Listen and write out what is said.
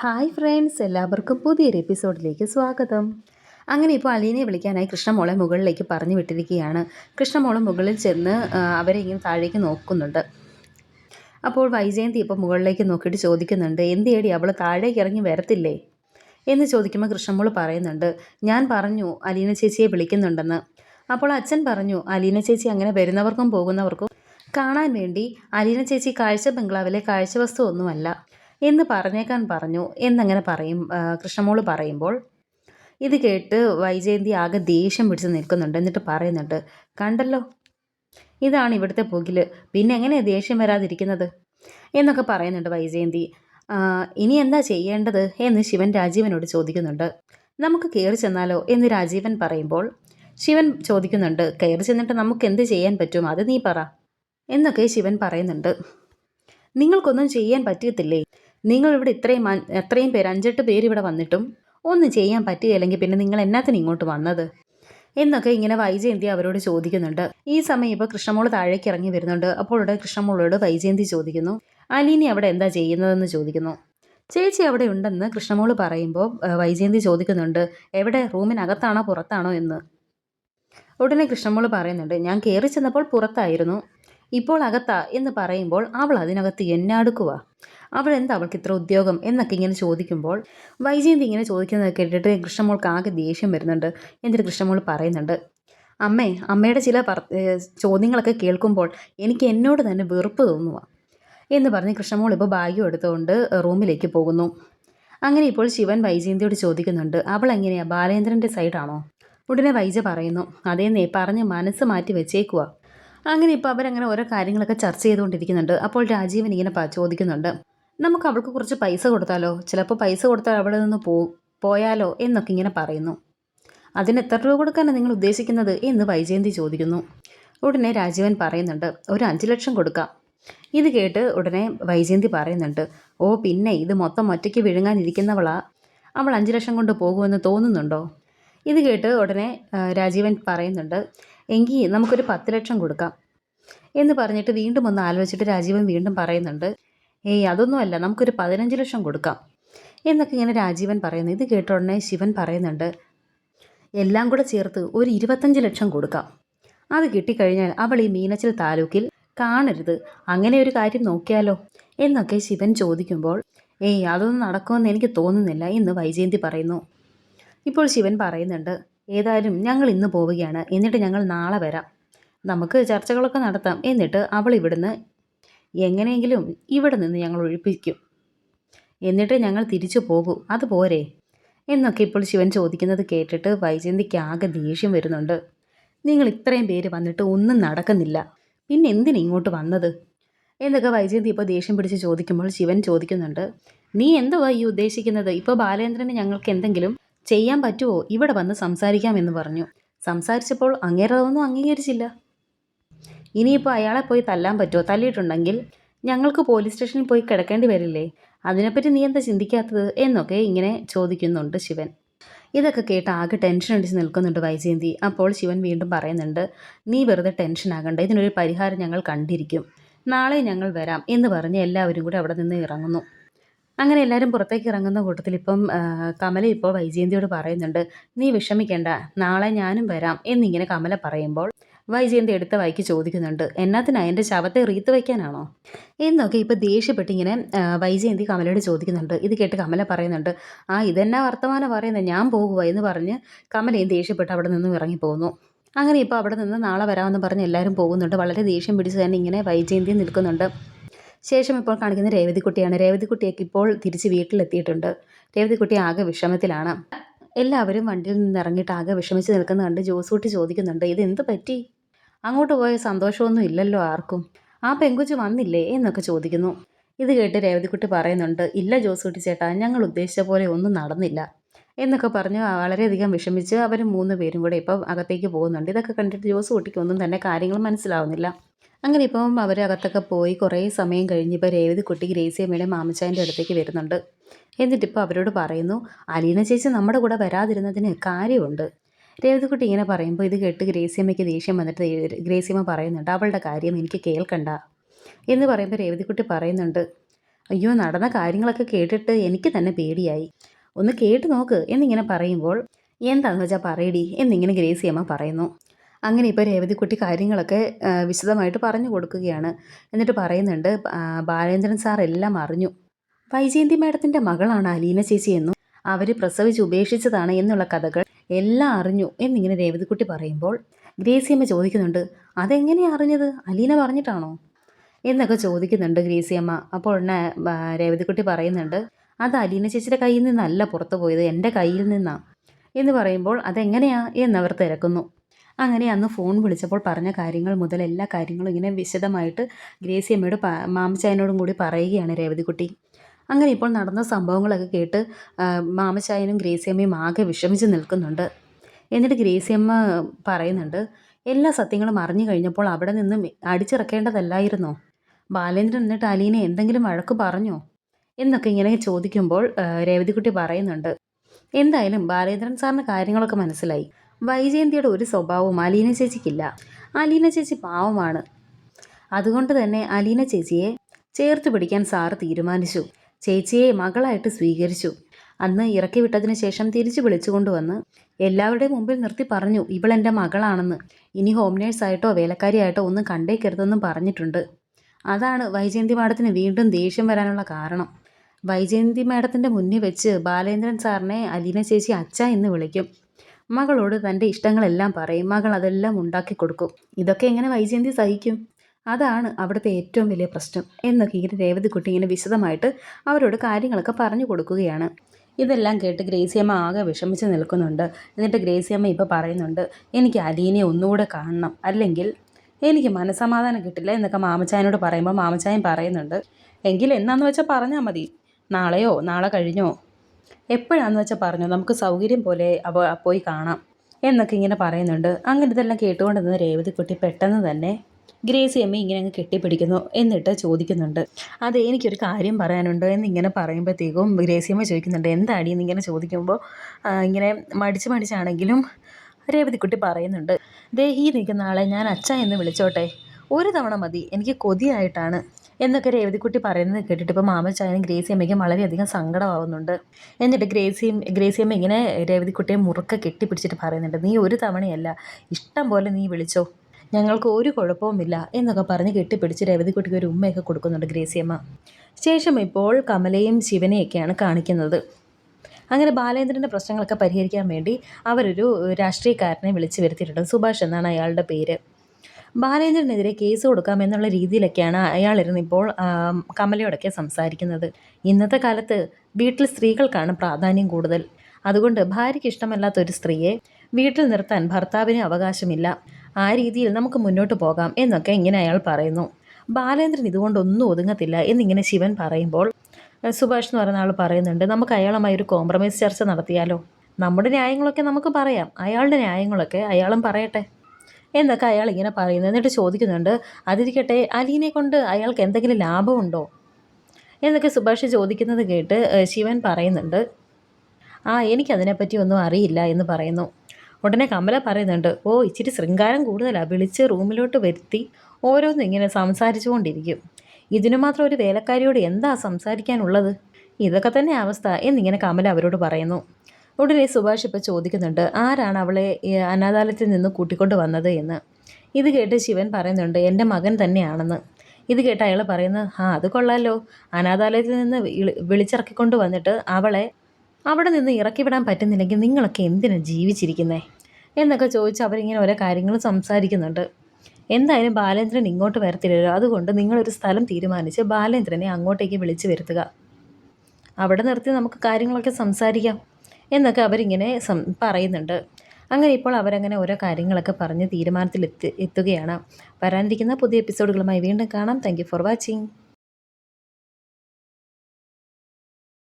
Hi friends എല്ലാവർക്കും പുതിയൊരു എപ്പിസോഡിലേക്ക് സ്വാഗതം. അങ്ങനെ ഇപ്പോൾ അലീനെ വിളിക്കാനായി കൃഷ്ണമോളെ മുകളിലേക്ക് പറഞ്ഞു വിട്ടിരിക്കുകയാണ്. കൃഷ്ണമോളെ മുകളിൽ ചെന്ന് അവരെ ഇങ്ങനെ താഴേക്ക് നോക്കുന്നുണ്ട്. അപ്പോൾ വൈജയന്തി ഇപ്പോൾ മുകളിലേക്ക് നോക്കിയിട്ട് ചോദിക്കുന്നുണ്ട് എന്തിയടി അവൾ താഴേക്ക് ഇറങ്ങി വരത്തില്ലേ? എന്ന് ചോദിക്കുമ്പോൾ കൃഷ്ണമോൾ പറയുന്നുണ്ട് ഞാൻ പറഞ്ഞു അലീന ചേച്ചിയെ വിളിക്കുന്നുണ്ടെന്ന്. അപ്പോൾ അച്ഛൻ പറഞ്ഞു അലീന ചേച്ചി അങ്ങനെ വരുന്നവർക്കും പോകുന്നവർക്കും കാണാൻ വേണ്ടി അലീന ചേച്ചി കാഴ്ച ബംഗ്ലാവിലെ കാഴ്ച വസ്തു ഒന്നുമല്ല. എന്ന് പറഞ്ഞേക്കാൻ പറഞ്ഞു എന്നങ്ങനെ പറയും കൃഷ്ണമോൾ പറയുമ്പോൾ ഇത് കേട്ട് വൈജയന്തി ആകെ ദേഷ്യം പിടിച്ച് നിൽക്കുന്നുണ്ട്. എന്നിട്ട് പറയുന്നുണ്ട് കണ്ടല്ലോ ഇതാണ് ഇവിടുത്തെ പുകിൽ. പിന്നെ എങ്ങനെയാണ് ദേഷ്യം വരാതിരിക്കുന്നത്? എന്നൊക്കെ പറയുന്നുണ്ട് വൈജയന്തി. ഇനി എന്താ ചെയ്യേണ്ടത്? എന്ന് ശിവൻ രാജീവനോട് ചോദിക്കുന്നുണ്ട്. നമുക്ക് കയറി ചെന്നാലോ? എന്ന് രാജീവൻ പറയുമ്പോൾ ശിവൻ ചോദിക്കുന്നുണ്ട് കയറി ചെന്നിട്ട് നമുക്ക് എന്ത് ചെയ്യാൻ പറ്റും? അത് നീ പറ. എന്നൊക്കെ ശിവൻ പറയുന്നുണ്ട്. നിങ്ങൾക്കൊന്നും ചെയ്യാൻ പറ്റത്തില്ലേ? നിങ്ങൾ ഇവിടെ ഇത്രയും എത്രയും പേര് അഞ്ചെട്ട് പേര് ഇവിടെ വന്നിട്ടും ഒന്നും ചെയ്യാൻ പറ്റുകയില്ലെങ്കിൽ പിന്നെ നിങ്ങൾ എന്നാത്തിന് ഇങ്ങോട്ട് വന്നത്? എന്നൊക്കെ ഇങ്ങനെ വൈജയന്തി അവരോട് ചോദിക്കുന്നുണ്ട്. ഈ സമയം ഇപ്പോൾ കൃഷ്ണമോൾ താഴേക്ക് ഇറങ്ങി വരുന്നുണ്ട്. അപ്പോൾ ഇവിടെ കൃഷ്ണമോളോട് വൈജയന്തി ചോദിക്കുന്നു. അലീനി അവിടെ എന്താ ചെയ്യുന്നതെന്ന് ചോദിക്കുന്നു. ചേച്ചി അവിടെ ഉണ്ടെന്ന് കൃഷ്ണമോൾ പറയുമ്പോൾ വൈജയന്തി ചോദിക്കുന്നുണ്ട്. എവിടെ? റൂമിനകത്താണോ പുറത്താണോ എന്ന്. ഉടനെ കൃഷ്ണമോൾ പറയുന്നുണ്ട് ഞാൻ കയറി ചെന്നപ്പോൾ പുറത്തായിരുന്നു. ഇപ്പോൾ അകത്താ എന്ന് പറയുമ്പോൾ അവൾ അതിനകത്ത് എന്നാടുക്കുക അവൾ എന്താ അവൾക്ക് ഇത്ര ഉദ്യോഗം എന്നൊക്കെ ഇങ്ങനെ ചോദിക്കുമ്പോൾ വൈജയന്തി ഇങ്ങനെ ചോദിക്കുന്നത് കേട്ടിട്ട് കൃഷ്ണമോൾക്ക് ആകെ ദേഷ്യം വരുന്നുണ്ട്. എന്നിട്ട് കൃഷ്ണമോൾ പറയുന്നുണ്ട് അമ്മേ അമ്മയുടെ ചില ചോദ്യങ്ങളൊക്കെ കേൾക്കുമ്പോൾ എനിക്ക് എന്നോട് തന്നെ വെറുപ്പ് തോന്നുക എന്ന് പറഞ്ഞ് കൃഷ്ണമോൾ ഇപ്പോൾ ഭാഗ്യം എടുത്തുകൊണ്ട് റൂമിലേക്ക് പോകുന്നു. അങ്ങനെ ഇപ്പോൾ ശിവൻ വൈജയന്തിയോട് ചോദിക്കുന്നുണ്ട് അവൾ എങ്ങനെയാണ് ബാലേന്ദ്രന്റെ സൈഡാണോ? ഉടനെ വൈജ പറയുന്നു അതേന്നേ പറഞ്ഞ് മനസ്സ് മാറ്റി വെച്ചേക്കുക അങ്ങനെ ഇപ്പോൾ അവരങ്ങനെ ഓരോ കാര്യങ്ങളൊക്കെ ചർച്ച ചെയ്തുകൊണ്ടിരിക്കുന്നുണ്ട്. അപ്പോൾ രാജീവൻ ഇങ്ങനെ ചോദിക്കുന്നുണ്ട് നമുക്ക് അവൾക്ക് കുറച്ച് പൈസ കൊടുത്താലോ? ചിലപ്പോൾ പൈസ കൊടുത്താൽ അവിടെ നിന്ന് പോ പോയാലോ എന്നൊക്കെ ഇങ്ങനെ പറയുന്നു. അതിന് എത്ര രൂപ കൊടുക്കാനാണ് നിങ്ങൾ ഉദ്ദേശിക്കുന്നത്? എന്ന് വൈജയന്തി ചോദിക്കുന്നു. ഉടനെ രാജീവൻ പറയുന്നുണ്ട് ഒരു അഞ്ച് ലക്ഷം കൊടുക്കാം. ഇത് കേട്ട് ഉടനെ വൈജയന്തി പറയുന്നുണ്ട് ഓ പിന്നെ ഇത് മൊത്തം ഒറ്റയ്ക്ക് വിഴുങ്ങാനിരിക്കുന്നവളാ. അവൾ അഞ്ച് ലക്ഷം കൊണ്ട് പോകുമെന്ന് തോന്നുന്നുണ്ടോ? ഇത് കേട്ട് ഉടനെ രാജീവൻ പറയുന്നുണ്ട് എങ്കിൽ നമുക്കൊരു പത്ത് ലക്ഷം കൊടുക്കാം. എന്ന് പറഞ്ഞിട്ട് വീണ്ടും ഒന്ന് ആലോചിച്ചിട്ട് രാജീവൻ വീണ്ടും പറയുന്നുണ്ട് ഏയ് അതൊന്നുമല്ല. നമുക്കൊരു പതിനഞ്ച് ലക്ഷം കൊടുക്കാം. എന്നൊക്കെ ഇങ്ങനെ രാജീവൻ പറയുന്നു. ഇത് കേട്ട ഉടനെ ശിവൻ പറയുന്നുണ്ട് എല്ലാം കൂടെ ചേർത്ത് ഒരു ഇരുപത്തഞ്ച് ലക്ഷം കൊടുക്കാം. അത് കിട്ടിക്കഴിഞ്ഞാൽ അവൾ ഈ മീനച്ചിൽ താലൂക്കിൽ കാണരുത്. അങ്ങനെ ഒരു കാര്യം നോക്കിയാലോ? എന്നൊക്കെ ശിവൻ ചോദിക്കുമ്പോൾ ഏയ് അതൊന്നും നടക്കുമെന്ന് എനിക്ക് തോന്നുന്നില്ല എന്ന് വൈജയന്തി പറയുന്നു. ഇപ്പോൾ ശിവൻ പറയുന്നുണ്ട് ഏതായാലും ഞങ്ങൾ ഇന്ന് പോവുകയാണ്. എന്നിട്ട് ഞങ്ങൾ നാളെ വരാം. നമുക്ക് ചർച്ചകളൊക്കെ നടത്താം. എന്നിട്ട് അവൾ ഇവിടുന്ന് എങ്ങനെയെങ്കിലും ഇവിടെ നിന്ന് ഞങ്ങൾ ഒഴിപ്പിക്കും. എന്നിട്ട് ഞങ്ങൾ തിരിച്ചു പോകൂ. അതുപോരെ എന്നൊക്കെ ഇപ്പോൾ ശിവൻ ചോദിക്കുന്നത് കേട്ടിട്ട് വൈജയന്തിക്ക് ആകെ ദേഷ്യം വരുന്നുണ്ട്. നിങ്ങൾ ഇത്രയും പേര് വന്നിട്ട് ഒന്നും നടക്കുന്നില്ല. പിന്നെ എന്തിനാ ഇങ്ങോട്ട് വന്നത്? എന്നൊക്കെ വൈജയന്തി ഇപ്പോൾ ദേഷ്യം പിടിച്ച് ചോദിക്കുമ്പോൾ ശിവൻ ചോദിക്കുന്നുണ്ട്. നീ എന്തുവാ ഈ ഉദ്ദേശിക്കുന്നത്? ഇപ്പോൾ ബാലേന്ദ്രന് ഞങ്ങൾക്ക് എന്തെങ്കിലും ചെയ്യാൻ പറ്റുമോ ഇവിടെ വന്ന് സംസാരിക്കാമെന്ന് പറഞ്ഞു. സംസാരിച്ചപ്പോൾ അങ്ങേരതൊന്നും അംഗീകരിച്ചില്ല. ഇനിയിപ്പോൾ അയാളെ പോയി തല്ലാൻ പറ്റുമോ തല്ലിയിട്ടുണ്ടെങ്കിൽ ഞങ്ങൾക്ക് പോലീസ് സ്റ്റേഷനിൽ പോയി കിടക്കേണ്ടി വരില്ലേ? അതിനെപ്പറ്റി നീ എന്താ ചിന്തിക്കാത്തത്? എന്നൊക്കെ ഇങ്ങനെ ചോദിക്കുന്നുണ്ട് ശിവൻ. ഇതൊക്കെ കേട്ട് ആകെ ടെൻഷൻ അടിച്ച് നിൽക്കുന്നുണ്ട് വൈജയന്തി. അപ്പോൾ ശിവൻ വീണ്ടും പറയുന്നുണ്ട് നീ വെറുതെ ടെൻഷൻ ആകണ്ട. ഇതിനൊരു പരിഹാരം ഞങ്ങൾ കണ്ടിരിക്കും. നാളെ ഞങ്ങൾ വരാം എന്ന് പറഞ്ഞ് എല്ലാവരും കൂടി അവിടെ നിന്ന് ഇറങ്ങുന്നു. അങ്ങനെ എല്ലാവരും പുറത്തേക്ക് ഇറങ്ങുന്ന കൂട്ടത്തിൽ ഇപ്പം കമല ഇപ്പോൾ വൈജയന്തിയോട് പറയുന്നുണ്ട് നീ വിഷമിക്കേണ്ട. നാളെ ഞാനും വരാം എന്നിങ്ങനെ കമല പറയുമ്പോൾ വൈജയന്തി എടുത്ത വായിക്ക് ചോദിക്കുന്നുണ്ട് എന്നാത്തിനാ എന്റെ ശവത്തെ റീത്ത് വയ്ക്കാനാണോ? എന്നൊക്കെ ഇപ്പോൾ ദേഷ്യപ്പെട്ട് ഇങ്ങനെ വൈജയന്തി കമലയോട് ചോദിക്കുന്നുണ്ട്. ഇത് കേട്ട് കമല പറയുന്നുണ്ട് ആ ഇതെന്നാ വർത്തമാനം പറയുന്നത് ഞാൻ പോകുക എന്ന് പറഞ്ഞ് കമലയും ദേഷ്യപ്പെട്ട് അവിടെ നിന്നും ഇറങ്ങിപ്പോകുന്നു അങ്ങനെ ഇപ്പോൾ അവിടെ നിന്ന് നാളെ വരാമെന്ന് പറഞ്ഞ് എല്ലാവരും പോകുന്നുണ്ട്. വളരെ ദേഷ്യം പിടിച്ച് തന്നെ ഇങ്ങനെ വൈജയന്തി നിൽക്കുന്നുണ്ട്. ശേഷം ഇപ്പോൾ കാണിക്കുന്ന രേവതിക്കുട്ടിയാണ്. രേവതിക്കുട്ടിയൊക്കെ ഇപ്പോൾ തിരിച്ച് വീട്ടിലെത്തിയിട്ടുണ്ട്. രേവതിക്കുട്ടി ആകെ വിഷമത്തിലാണ്. എല്ലാവരും വണ്ടിയിൽ നിന്ന് ഇറങ്ങിയിട്ട് ആകെ വിഷമിച്ച് നിൽക്കുന്ന കണ്ട് ജോസൂട്ടി ചോദിക്കുന്നുണ്ട് ഇത് എന്ത് പറ്റി? അങ്ങോട്ട് പോയ സന്തോഷമൊന്നും ഇല്ലല്ലോ ആർക്കും. ആ പെങ്കുച്ചു വന്നില്ലേ എന്നൊക്കെ ചോദിക്കുന്നു. ഇത് കേട്ട് രേവതിക്കുട്ടി പറയുന്നുണ്ട് ഇല്ല ജോസൂട്ടി ചേട്ടാ ഞങ്ങൾ ഉദ്ദേശിച്ച പോലെ ഒന്നും നടന്നില്ല. എന്നൊക്കെ പറഞ്ഞ് വളരെയധികം വിഷമിച്ച് അവർ മൂന്ന് പേരും കൂടെ ഇപ്പം അകത്തേക്ക് പോകുന്നുണ്ട്. ഇതൊക്കെ കണ്ടിട്ട് ജോസ് കുട്ടിക്ക് ഒന്നും തന്നെ കാര്യങ്ങൾ മനസ്സിലാവുന്നില്ല. അങ്ങനെ ഇപ്പം അവർ അകത്തൊക്കെ പോയി കുറേ സമയം കഴിഞ്ഞിപ്പോൾ രേവതി കുട്ടി ഗ്രേസിയമ്മയുടെ മാമച്ചായന്റെ അടുത്തേക്ക് വരുന്നുണ്ട്. എന്നിട്ടിപ്പോൾ അവരോട് പറയുന്നു അലീന ചേച്ചി നമ്മുടെ കൂടെ വരാതിരുന്നതിന് കാര്യമുണ്ട്. രേവതിക്കുട്ടി ഇങ്ങനെ പറയുമ്പോൾ ഇത് കേട്ട് ഗ്രേസിയമ്മയ്ക്ക് ദേഷ്യം വന്നിട്ട് ഗ്രേസിയമ്മ പറയുന്നുണ്ട് അവളുടെ കാര്യം എനിക്ക് കേൾക്കണ്ട. എന്ന് പറയുമ്പോൾ രേവതിക്കുട്ടി പറയുന്നുണ്ട് അയ്യോ നടന്ന കാര്യങ്ങളൊക്കെ കേട്ടിട്ട് എനിക്ക് തന്നെ പേടിയായി. ഒന്ന് കേട്ട് നോക്ക് എന്നിങ്ങനെ പറയുമ്പോൾ എന്താണെന്ന് വെച്ചാൽ പറയടി എന്നിങ്ങനെ ഗ്രേസിയമ്മ പറയുന്നു. അങ്ങനെ ഇപ്പോൾ രേവതിക്കുട്ടി കാര്യങ്ങളൊക്കെ വിശദമായിട്ട് പറഞ്ഞു കൊടുക്കുകയാണ്. എന്നിട്ട് പറയുന്നുണ്ട് ബാലേന്ദ്രൻ സാർ എല്ലാം അറിഞ്ഞു. വൈജയന്തി മാഡത്തിന്റെ മകളാണ് അലീന ചേച്ചി എന്നും അവർ പ്രസവിച്ച് ഉപേക്ഷിച്ചതാണ് എന്നുള്ള കഥകൾ എല്ലാം അറിഞ്ഞു എന്നിങ്ങനെ രേവതിക്കുട്ടി പറയുമ്പോൾ ഗ്രേസിയമ്മ ചോദിക്കുന്നുണ്ട് അതെങ്ങനെയാണ് അറിഞ്ഞത്? അലീന പറഞ്ഞിട്ടാണോ? എന്നൊക്കെ ചോദിക്കുന്നുണ്ട് ഗ്രേസിയമ്മ അപ്പോൾ ഉടനെ രേവതിക്കുട്ടി പറയുന്നുണ്ട് അത് അലീന ചേച്ചിയുടെ കയ്യിൽ നിന്നല്ല പുറത്തു പോയത് എന്റെ കയ്യിൽ നിന്നാണ് എന്ന് പറയുമ്പോൾ അതെങ്ങനെയാ? എന്നവർ തിരക്കുന്നു. അങ്ങനെ അന്ന് ഫോൺ വിളിച്ചപ്പോൾ പറഞ്ഞ കാര്യങ്ങൾ മുതൽ എല്ലാ കാര്യങ്ങളും ഇങ്ങനെ വിശദമായിട്ട് ഗ്രേസിയമ്മയുടെ മാമച്ചായനോടും കൂടി പറയുകയാണ് രേവതിക്കുട്ടി. അങ്ങനെ ഇപ്പോൾ നടന്ന സംഭവങ്ങളൊക്കെ കേട്ട് മാമച്ചായനും ഗ്രേസിയമ്മയും ആകെ വിഷമിച്ച് നിൽക്കുന്നുണ്ട്. എന്നിട്ട് ഗ്രേസിയമ്മ പറയുന്നുണ്ട് എല്ലാ സത്യങ്ങളും അറിഞ്ഞു കഴിഞ്ഞപ്പോൾ അവിടെ നിന്നും അടിച്ചിറക്കേണ്ടതല്ലായിരുന്നോ? ബാലേന്ദ്രൻ എന്നിട്ട് അലീനെ എന്തെങ്കിലും വഴക്ക് പറഞ്ഞോ? എന്നൊക്കെ ഇങ്ങനെ ചോദിക്കുമ്പോൾ രേവതിക്കുട്ടി പറയുന്നുണ്ട് എന്തായാലും ബാലേന്ദ്രൻ സാറിന് കാര്യങ്ങളൊക്കെ മനസ്സിലായി. വൈജയന്തിയുടെ ഒരു സ്വഭാവവും അലീന ചേച്ചിക്കില്ല. അലീന ചേച്ചി പാവമാണ്. അതുകൊണ്ട് തന്നെ അലീന ചേച്ചിയെ ചേർത്ത് പിടിക്കാൻ സാറ് തീരുമാനിച്ചു. ചേച്ചിയെ മകളായിട്ട് സ്വീകരിച്ചു. അന്ന് ഇറക്കി വിട്ടതിന് ശേഷം തിരിച്ചു വിളിച്ചുകൊണ്ടുവന്ന് എല്ലാവരുടെയും മുമ്പിൽ നിർത്തി പറഞ്ഞു ഇവൾ എന്റെ മകളാണെന്ന്. ഇനി ഹോം നേഴ്സായിട്ടോ വേലക്കാരിയായിട്ടോ ഒന്നും കണ്ടേക്കരുതെന്നും പറഞ്ഞിട്ടുണ്ട്. അതാണ് വൈജയന്തി മാഡത്തിന് വീണ്ടും ദേഷ്യം വരാനുള്ള കാരണം. വൈജയന്തി മാഡത്തിന്റെ മുന്നിൽ വെച്ച് ബാലേന്ദ്രൻ സാറിനെ അലീന ചേച്ചി അച്ഛ എന്ന് വിളിക്കും. മകളോട് തന്റെ ഇഷ്ടങ്ങളെല്ലാം പറയും. മകൾ അതെല്ലാം ഉണ്ടാക്കി കൊടുക്കും. ഇതൊക്കെ എങ്ങനെ വൈജയന്തി സഹിക്കും? അതാണ് അവിടുത്തെ ഏറ്റവും വലിയ പ്രശ്നം എന്നൊക്കെ ഇങ്ങനെ രേവതിക്കുട്ടി ഇങ്ങനെ വിശദമായിട്ട് അവരോട് കാര്യങ്ങളൊക്കെ പറഞ്ഞു കൊടുക്കുകയാണ്. ഇതെല്ലാം കേട്ട് ഗ്രേസിയമ്മ ആകെ വിഷമിച്ച് നിൽക്കുന്നുണ്ട്. എന്നിട്ട് ഗ്രേസിയമ്മ ഇപ്പോൾ പറയുന്നുണ്ട് എനിക്ക് അലീനെ ഒന്നുകൂടെ കാണണം. അല്ലെങ്കിൽ എനിക്ക് മനസമാധാനം കിട്ടില്ല എന്നൊക്കെ മാമച്ചായനോട് പറയുമ്പോൾ മാമച്ചായൻ പറയുന്നുണ്ട് എങ്കിൽ എന്നാന്ന് വെച്ചാൽ പറഞ്ഞാൽ മതി. നാളെയോ നാളെ കഴിഞ്ഞോ? എപ്പോഴാന്ന് വെച്ചാൽ പറഞ്ഞോ? നമുക്ക് സൗകര്യം പോലെ അവ പോയി കാണാം എന്നൊക്കെ ഇങ്ങനെ പറയുന്നുണ്ട്. അങ്ങനെ ഇതെല്ലാം കേട്ടുകൊണ്ടിരുന്ന രേവതിക്കുട്ടി പെട്ടെന്ന് തന്നെ ഗ്രേസി അമ്മ ഇങ്ങനെ അങ്ങ് കെട്ടിപ്പിടിക്കുന്നു എന്നിട്ട് ചോദിക്കുന്നുണ്ട് അതെ എനിക്കൊരു കാര്യം പറയാനുണ്ട്? എന്നിങ്ങനെ പറയുമ്പോഴത്തേക്കും ഗ്രേസി അമ്മ ചോദിക്കുന്നുണ്ട് എന്താടി? എന്നിങ്ങനെ ചോദിക്കുമ്പോൾ ഇങ്ങനെ മടിച്ച് മടിച്ചാണെങ്കിലും രേവതിക്കുട്ടി പറയുന്നുണ്ട് ദേഹി നിൽക്കുന്ന ആളെ ഞാൻ അച്ഛ എന്ന് വിളിച്ചോട്ടെ. ഒരു തവണ മതി എനിക്ക് കൊതിയായിട്ടാണ്. എന്നൊക്കെ രേവതിക്കുട്ടി പറയുന്നത് കേട്ടിട്ട് ഇപ്പോൾ മാമച്ചായനും ഗ്രേസി അമ്മയ്ക്കും വളരെയധികം സങ്കടമാവുന്നുണ്ട്. എന്നിട്ട് ഗ്രേസിയും ഗ്രേസി അമ്മ ഇങ്ങനെ രേവതിക്കുട്ടിയെ മുറുക്കെ കെട്ടിപ്പിടിച്ചിട്ട് പറയുന്നുണ്ട് നീ ഒരു തവണയല്ല ഇഷ്ടം പോലെ നീ വിളിച്ചോ. ഞങ്ങൾക്ക് ഒരു കുഴപ്പവുമില്ല എന്നൊക്കെ പറഞ്ഞ് കെട്ടിപ്പിടിച്ച് രേവതിക്കുട്ടിക്ക് ഒരു ഉമ്മയൊക്കെ കൊടുക്കുന്നുണ്ട് ഗ്രേസിയമ്മ. ശേഷം ഇപ്പോൾ കമലയും ശിവനെയൊക്കെയാണ് കാണിക്കുന്നത്. അങ്ങനെ ബാലേന്ദ്രന്റെ പ്രശ്നങ്ങളൊക്കെ പരിഹരിക്കാൻ വേണ്ടി അവരൊരു രാഷ്ട്രീയക്കാരനെ വിളിച്ചു വരുത്തിയിട്ടുണ്ട്. സുഭാഷ് എന്നാണ് അയാളുടെ പേര്. ബാലേന്ദ്രനെതിരെ കേസ് കൊടുക്കാമെന്നുള്ള രീതിയിലൊക്കെയാണ് അയാളിരുന്ന് ഇപ്പോൾ കമലയോടൊക്കെ സംസാരിക്കുന്നത്. ഇന്നത്തെ കാലത്ത് വീട്ടിൽ സ്ത്രീകൾക്കാണ് പ്രാധാന്യം കൂടുതൽ. അതുകൊണ്ട് ഭാര്യയ്ക്ക് ഇഷ്ടമല്ലാത്ത ഒരു സ്ത്രീയെ വീട്ടിൽ നിർത്താൻ ഭർത്താവിന് അവകാശമില്ല. ആ രീതിയിൽ നമുക്ക് മുന്നോട്ട് പോകാം എന്നൊക്കെ ഇങ്ങനെ അയാൾ പറയുന്നു. ബാലേന്ദ്രൻ ഇതുകൊണ്ടൊന്നും ഒതുങ്ങത്തില്ല എന്നിങ്ങനെ ശിവൻ പറയുമ്പോൾ സുഭാഷ് എന്ന് പറയുന്ന ആൾ പറയുന്നുണ്ട് നമുക്ക് അയാളുമായി ഒരു കോംപ്രമൈസ് ചർച്ച നടത്തിയാലോ? നമ്മുടെ ന്യായങ്ങളൊക്കെ നമുക്ക് പറയാം അയാളുടെ ന്യായങ്ങളൊക്കെ അയാളും പറയട്ടെ എന്നൊക്കെ അയാൾ ഇങ്ങനെ പറയുന്നു. എന്നിട്ട് ചോദിക്കുന്നുണ്ട് അതിരിക്കട്ടെ അലീനെ കൊണ്ട് അയാൾക്ക് എന്തെങ്കിലും ലാഭമുണ്ടോ? എന്നൊക്കെ സുഭാഷ് ചോദിക്കുന്നത് കേട്ട് ശിവൻ പറയുന്നുണ്ട് ആ എനിക്കതിനെപ്പറ്റി ഒന്നും അറിയില്ല എന്ന് പറയുന്നു. ഉടനെ കമല പറയുന്നുണ്ട് ഓ ഇച്ചിരി ശൃംഗാരം കൂടുതലാണ് വിളിച്ച് റൂമിലോട്ട് വരുത്തി ഓരോന്നും ഇങ്ങനെ സംസാരിച്ചുകൊണ്ടിരിക്കും. ഇതിനു മാത്രം ഒരു വേലക്കാരിയോട് എന്താ സംസാരിക്കാനുള്ളത്? ഇതൊക്കെ തന്നെ അവസ്ഥ എന്നിങ്ങനെ കമല അവരോട് പറയുന്നു. ഉടനെ സുഭാഷ് ഇപ്പോൾ ചോദിക്കുന്നുണ്ട് ആരാണ് അവളെ അനാഥാലയത്തിൽ നിന്ന് കൂട്ടിക്കൊണ്ട് വന്നത് എന്ന്? ഇത് കേട്ട് ശിവൻ പറയുന്നുണ്ട് എന്റെ മകൻ തന്നെയാണെന്ന്. ഇത് കേട്ട് അയാൾ പറയുന്നത് ആ അത് കൊള്ളാലോ. അനാഥാലയത്തിൽ നിന്ന് വിളി- വിളിച്ചിറക്കിക്കൊണ്ട് വന്നിട്ട് അവളെ അവിടെ നിന്ന് ഇറക്കി വിടാൻ പറ്റുന്നില്ലെങ്കിൽ നിങ്ങളൊക്കെ എന്തിനാണ് ജീവിച്ചിരിക്കുന്നേ? എന്നൊക്കെ ചോദിച്ച് അവരിങ്ങനെ ഓരോ കാര്യങ്ങൾ സംസാരിക്കുന്നുണ്ട്. എന്തായാലും ബാലേന്ദ്രൻ ഇങ്ങോട്ട് വരത്തില്ലല്ലോ. അതുകൊണ്ട് നിങ്ങളൊരു സ്ഥലം തീരുമാനിച്ച് ബാലേന്ദ്രനെ അങ്ങോട്ടേക്ക് വിളിച്ചു വരുത്തുക. അവിടെ നിർത്തി നമുക്ക് കാര്യങ്ങളൊക്കെ സംസാരിക്കാം എന്നൊക്കെ അവരിങ്ങനെ സം പറയുന്നുണ്ട്. അങ്ങനെ ഇപ്പോൾ അവരങ്ങനെ ഓരോ കാര്യങ്ങളൊക്കെ പറഞ്ഞ് തീരുമാനത്തിലെത്തി എത്തുകയാണ്. വരാനിരിക്കുന്ന പുതിയ എപ്പിസോഡുകളുമായി വീണ്ടും കാണാം. Thank for watching